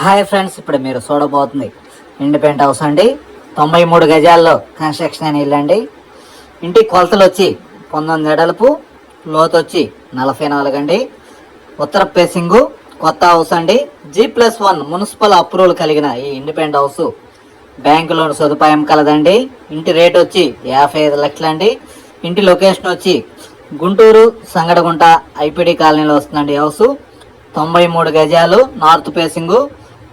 Hi friends ఇప్పుడు మీరు చూడబోతుంది independent house అండి. తొంభై మూడు గజాల్లో కన్స్ట్రక్షన్ అని వెళ్ళండి ఇంటి కొలతలు వచ్చి పంతొమ్మిది ఎడలపు లోతు వచ్చి నలభై నాలుగు అండి. ఉత్తర పేసింగు కొత్త హౌస్ అండి. G plus one municipal approval కలిగిన ఈ ఇండిపెండెంట్ హౌస్ బ్యాంకు లోన్ సదుపాయం కలదండి. ఇంటి రేట్ వచ్చి యాభై ఐదు లక్షలండి ఇంటి లొకేషన్ వచ్చి గుంటూరు సంగడగుంట ఐపీడీ కాలనీలో వస్తుందండి హౌస్. తొంభై మూడు గజాలు నార్త్ పేసింగు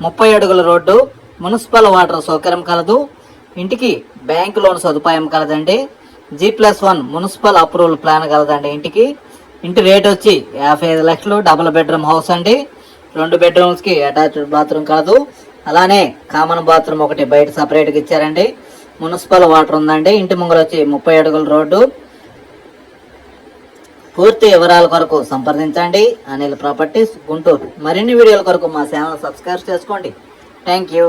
ముప్పై అడుగుల రోడ్డు మున్సిపల్ వాటర్ సౌకర్యం కలదు. ఇంటికి బ్యాంక్ లోన్ సదుపాయం కలదండి. G plus one municipal approval plan కలదండి ఇంటికి. ఇంటి రేట్ వచ్చి యాభై ఐదు లక్షలు డబుల్ బెడ్రూమ్ హౌస్ అండి. రెండు బెడ్రూమ్స్కి అటాచ్డ్ బాత్రూమ్ కాదు. అలానే కామన్ బాత్రూమ్ ఒకటి బయట సపరేట్గా ఇచ్చారండి. మున్సిపల్ వాటర్ ఉందండి. ఇంటి ముంగర వచ్చి ముప్పై అడుగుల రోడ్డు. పూర్తి వివరాల కొరకు సంప్రదించండి. అనిల్ ప్రాపర్టీస్ గుంటూరు. మరిన్ని వీడియోల కొరకు మా ఛానల్ సబ్స్క్రైబ్ చేసుకోండి. Thank you